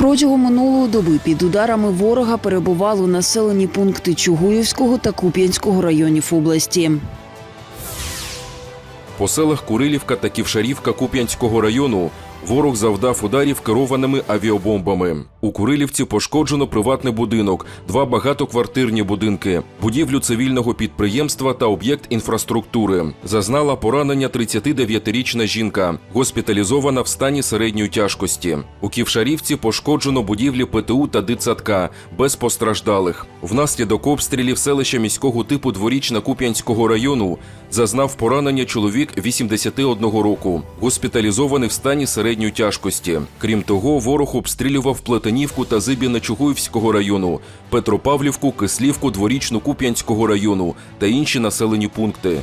Протягом минулої доби під ударами ворога перебували населені пункти Чугуївського та Куп'янського районів області. По селах Курилівка та Ківшарівка Куп'янського району ворог завдав ударів керованими авіабомбами. У Курилівці пошкоджено приватний будинок, два багатоквартирні будинки, будівлю цивільного підприємства та об'єкт інфраструктури. Зазнала поранення 39-річна жінка, госпіталізована в стані середньої тяжкості. У Ківшарівці пошкоджено будівлі ПТУ та дитсадка без постраждалих. Внаслідок обстрілів селища міського типу дворічна Куп'янського району зазнав поранення чоловік 81 року, госпіталізований в стані середньої тяжкості. Крім того, ворог обстрілював Плетенівку та Зибіна Чугуївського району, Петропавлівку, Кислівку, Дворічну Куп'янського району та інші населені пункти.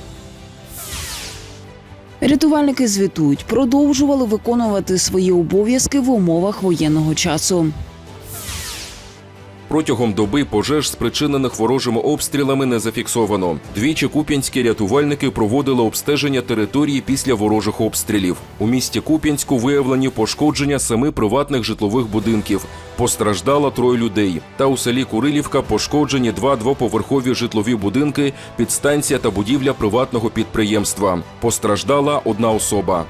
Рятувальники звітують, продовжували виконувати свої обов'язки в умовах воєнного часу. Протягом доби пожеж, спричинених ворожими обстрілами, не зафіксовано. Двічі куп'янські рятувальники проводили обстеження території після ворожих обстрілів. У місті Куп'янську виявлені пошкодження семи приватних житлових будинків. Постраждало троє людей. Та у селі Курилівка пошкоджені два двоповерхові житлові будинки, підстанція та будівля приватного підприємства. Постраждала одна особа.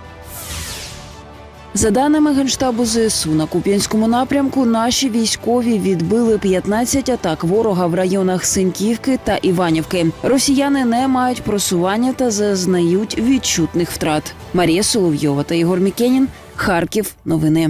За даними Генштабу ЗСУ, на Куп'янському напрямку наші військові відбили 15 атак ворога в районах Синьківки та Іванівки. Росіяни не мають просування та зазнають відчутних втрат. Марія Соловйова та Ігор Мікенін. Харків. Новини.